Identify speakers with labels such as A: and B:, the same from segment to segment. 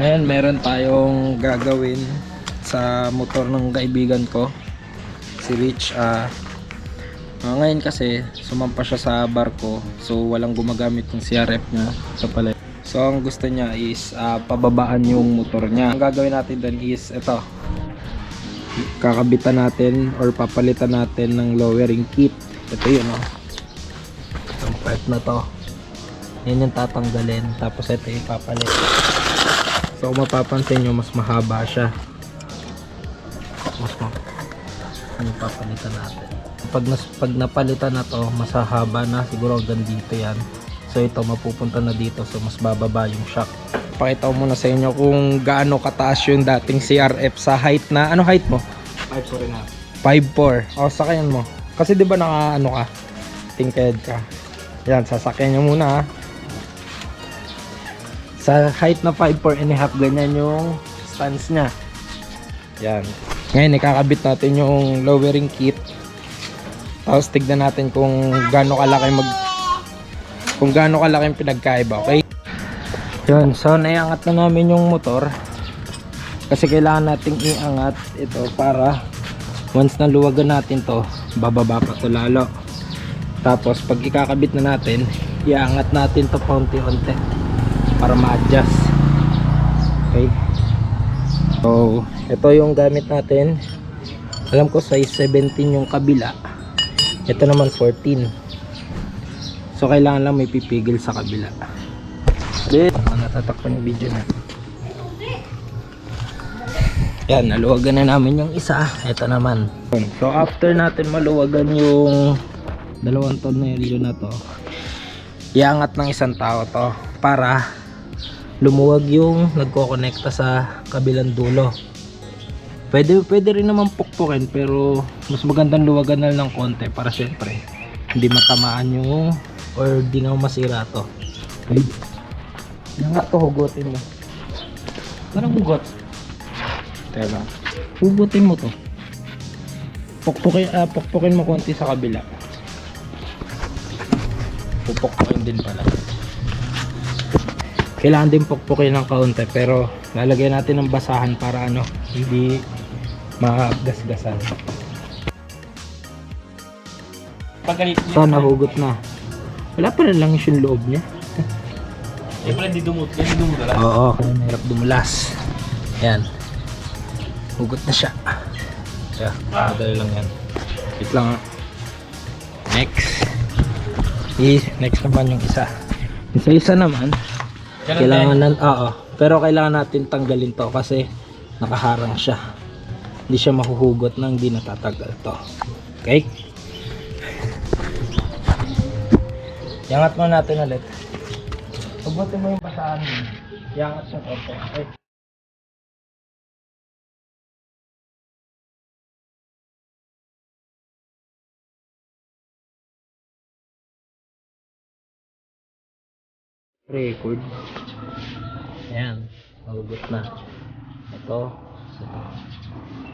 A: Ngayon, meron tayong gagawin sa motor ng kaibigan ko. Si Rich. ah ah, ngayon kasi, sumampa siya sa barko. So, walang gumagamit ng CRF niya. Ito pala. So, ang gusto niya is ah, pababaan yung motor niya. Ang gagawin natin doon is ito. Kakabitan natin or papalitan natin ng lowering kit. Ito yun, oh. Itong part na to. Yan yung tatanggalin. Tapos ito yung ipapalit. So kung mapapansin nyo, mas mahaba siya. Mas ma ano papalitan natin. Pag, nas pag napalitan na to, mas hahaba na. Siguro hanggang dito yan. So ito, mapupunta na dito. So mas bababa yung shock. Pakita ko muna sa inyo kung gaano kataas yung dating CRF sa height na, ano height mo?
B: 5 rin na.
A: 5'4". O, sakayan mo. Kasi di ba naka ano ka? Tingked ka. Yan, sasakyan nyo muna ha. Sa height na 5'4 and a half, ganyan yung stance niya. Yan. Ngayon, ikakabit natin yung lowering kit. Tapos tignan natin kung gaano kalaki mag kung gaano kalaki yung pinagkaiba, okay? Yun, so naiangat na namin yung motor. Kasi kailangan nating iangat ito para once na luwagan natin to, bababa pa to lalo. Tapos pag ikakabit na natin, iangat natin to paunti-unti para ma-adjust. Okay? So, ito yung gamit natin. Alam ko size 17 yung kabila. Ito naman 14. So, kailangan lang may pipigil sa kabila. Then, natatakpan yung video na. Yan, naluwagan na namin yung isa. Ito naman. So, after natin maluwagan yung dalawang tornilyo na to, iangat ng isang tao to para lumuwag yung nagko-connecta sa kabilang dulo. Pwede, pwede rin naman pukpukin pero mas magandang luwagan na ng konti para syempre hindi matamaan yung or di nga masira to. Okay. Iangat to, hugutin mo. Parang hugot. Teka. Hugutin mo to. Pukpukin, ah, pukpukin mo konti sa kabila. Pupukpukin din pala. Kailangan din pukpukin ng kaunti pero lalagyan natin ng basahan para ano, hindi magasgasan. So, nahugot na. Wala pa rin lang yung loob niya.
B: Hindi pala hindi dumut. Hindi dumut wala.
A: Oo, kaya mahirap dumulas. Yan. Hugot na siya. Kaya, madali lang yan. Wait lang ah. Next. I, next naman yung isa. Isa-isa naman.
B: Ganun
A: Kailangan nan, oo. Pero kailangan natin tanggalin to kasi nakaharang siya. Hindi siya mahuhugot nang hindi natatagal to. Okay? Yangat mo natin ulit. Hugutin mo yung basahan mo. Yangat siya konti. Okay. Record. Ayan. Mahugot na. Ito.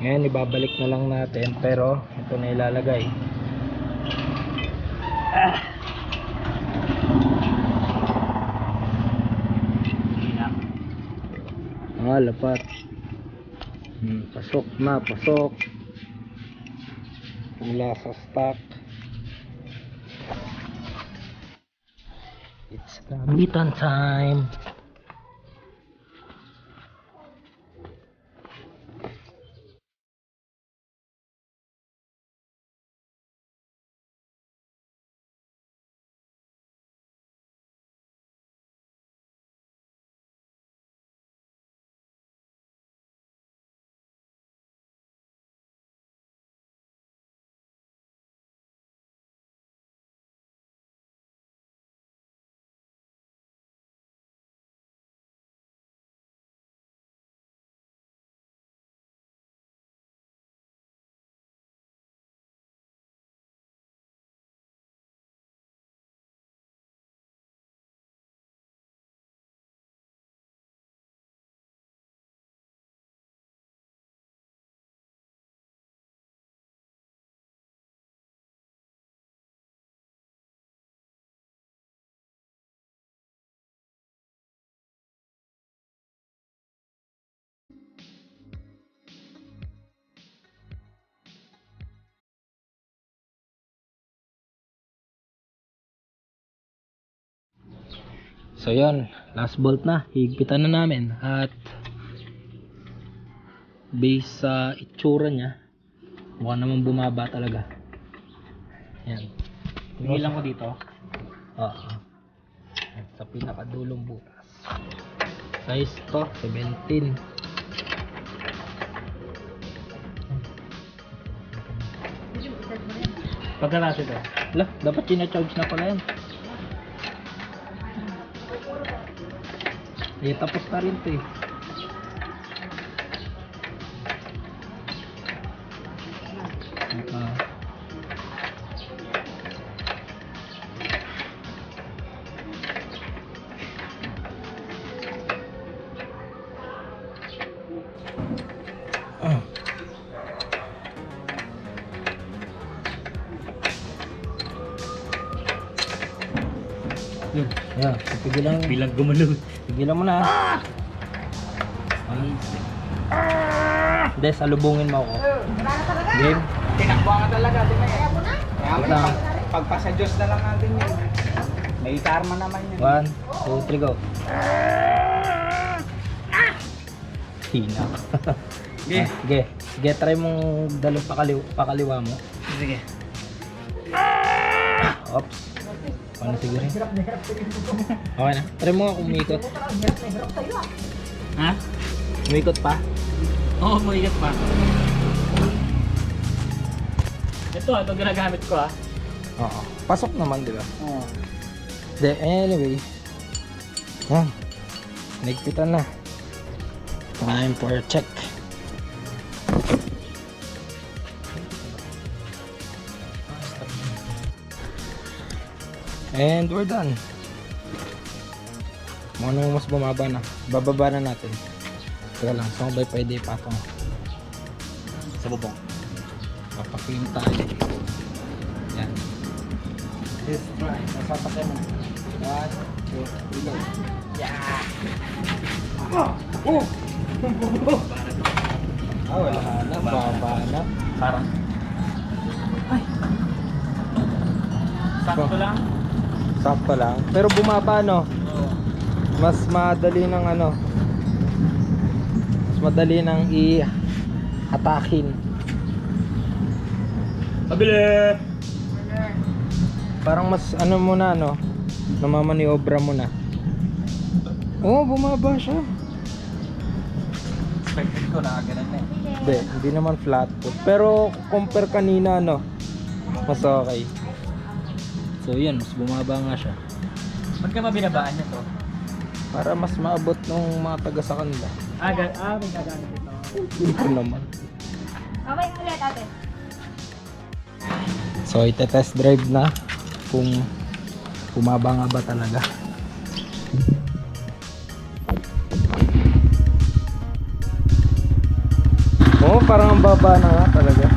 A: Ngayon, ibabalik na lang natin. Pero, ito na ilalagay. Ah, lapat. Hmm, pasok na, pasok. Mula sa stock. It's gamitan time. So yun, last bolt na. Higpitan na namin. At based sa itsura niya, mukha naman bumaba talaga. Yan.
B: Hingilan ko dito.
A: Oo. Sa pinakadulong butas. Size to, 17.
B: Pagkaraso ito.
A: Lah, dapat charge na pala yan. Eh, tapos na rin to eh.
B: Yun.
A: Yan, pigilan,
B: Bilang gumalaw.
A: pigilan mo na. Hindi, salubungin mo ako. Game?
C: Tinakbo ka talaga? Kaya mo na. Kaya mo na. pagpasa Diyos na lang natin yun. May karma naman yun.
A: One, two, three, go. Hina.
C: Sige.
A: Ah, Sige. Sige, try mong dalong pakaliw, pakaliwa mo.
C: Sige.
A: Oops. Paano siguro? Okay na. Try mo nga kung umikot.
B: Ha?
A: Umikot pa.
B: Oo, oh, maigat pa. Ito, ito ginagamit ko ah.
A: Oo. Pasok naman, di ba?
C: Oo.
A: De, anyway. Yan. Nagpitan na. Time for check. And we're done. Kung ano mas bumaba na. Bababa na natin. Teka lang, saan ko ba pwede ipatong?
B: Sa bubong.
A: Papaklim tayo. Yan.
C: Let's try. Masasakyan mo. One, two, three, go.
A: Ah, wala na. Baba na.
B: Parang. Sakto lang.
A: Sakto lang. Pero bumaba no. Mas madali ng ano. Mas madali ng i-hatakin.
B: Pabili!
A: Parang mas ano mo na no. Namamaniobra mo na. Oh, bumaba siya.
C: Expected ko na ganun eh.
A: Hindi, hindi naman flat foot. Pero compare kanina no. Mas okay. So yun, mas bumaba nga siya.
B: Ba't ka mabinabaan niya to?
A: Para mas maabot ng mga taga sa kanila.
B: Ah, ga ah may gagamit ito.
A: Hindi ko naman.
D: Okay, ulit ate.
A: So ite-test drive na kung bumaba nga ba talaga. Oo, parang ang baba na nga talaga.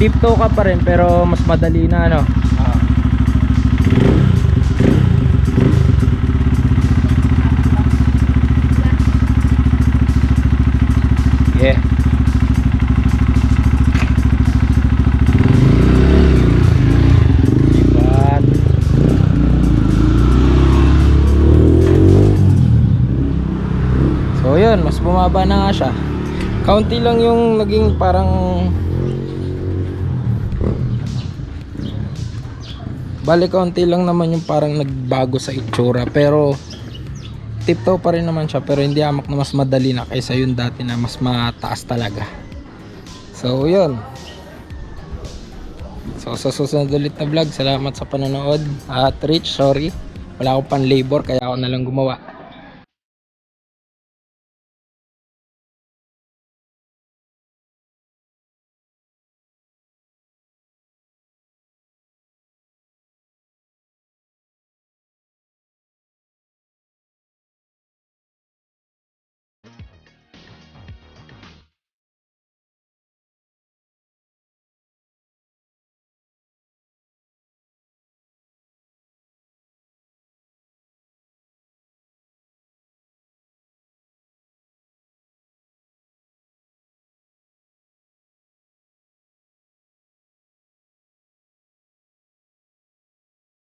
A: Tiptoe ka pa rin pero mas madali na ano.
C: Ah.
A: Yeah. Lipat. So yun, mas bumaba na nga siya. Kaunti lang yung naging parang Bali kaunti lang naman yung parang nagbago sa itsura pero tiptoe pa rin naman siya pero hindi amak na mas madali na kaysa yung dati na mas mataas talaga. So yun. So sa susunod ulit na vlog salamat sa panonood. At Rich sorry. Wala akong pan labor kaya ako na lang gumawa